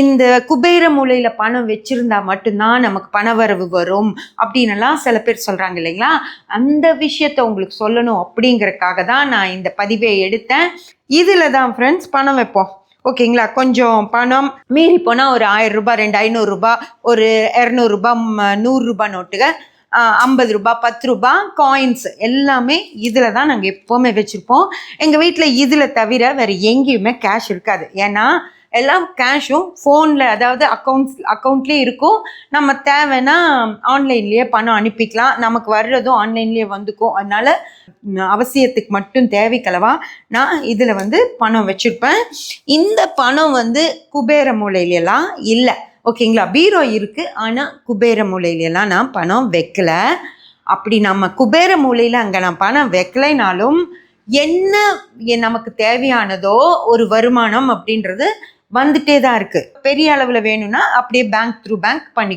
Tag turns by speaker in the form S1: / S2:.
S1: இந்த குபேர மூலையில் பணம் வச்சிருந்தா மட்டும்தான் நமக்கு பணவரவு வரும் அப்படின்னுலாம் சில பேர் சொல்கிறாங்க இல்லைங்களா? அந்த விஷயத்த உங்களுக்கு சொல்லணும் அப்படிங்கறக்காக தான் நான் இந்த பதிவை எடுத்தேன். இதில் தான் ஃப்ரெண்ட்ஸ் பணம் வைப்போம். ஓகேங்களா? கொஞ்சம் பணம் மீறி போனால் ஒரு ஆயிரம் ரூபாய் ரெண்டு ஐநூறுரூபா ஒரு இரநூறுபா நூறுரூபா நோட்டுக ஐம்பது ரூபாய் பத்து ரூபாய் காயின்ஸ் எல்லாமே இதில் தான் நாங்கள் எப்போவுமே வச்சுருப்போம். எங்கள் வீட்டில் இதில் தவிர வேறு எங்கேயுமே கேஷ் இருக்காது. ஏன்னா எல்லாம் கேஷும் ஃபோனில் அதாவது அக்கௌண்ட்ஸ் அக்கௌண்ட்லேயே இருக்கும். நம்ம தேவைன்னா ஆன்லைன்லேயே பணம் அனுப்பிக்கலாம். நமக்கு வர்றதும் ஆன்லைன்லேயே வந்துக்கும். அதனால் அவசியத்துக்கு மட்டும் தேவைக்கலவா நான் இதில் வந்து பணம் வச்சுருப்பேன். இந்த பணம் வந்து குபேர மூலையிலலாம் இல்லை. ஓகேங்களா? பீரோ இருக்குது ஆனால் குபேர மூலையிலலாம் நான் பணம் வைக்கல. அப்படி நம்ம குபேர மூலையில் அங்கே நான் பணம் வைக்கலைனாலும் என்ன நமக்கு தேவையானதோ ஒரு வருமானம் அப்படின்றது வந்துட்டே தான் இருக்கு. பெரிய அளவில் வேணும்னா அப்படியே பேங்க் த்ரூ பேங்க் பண்ணி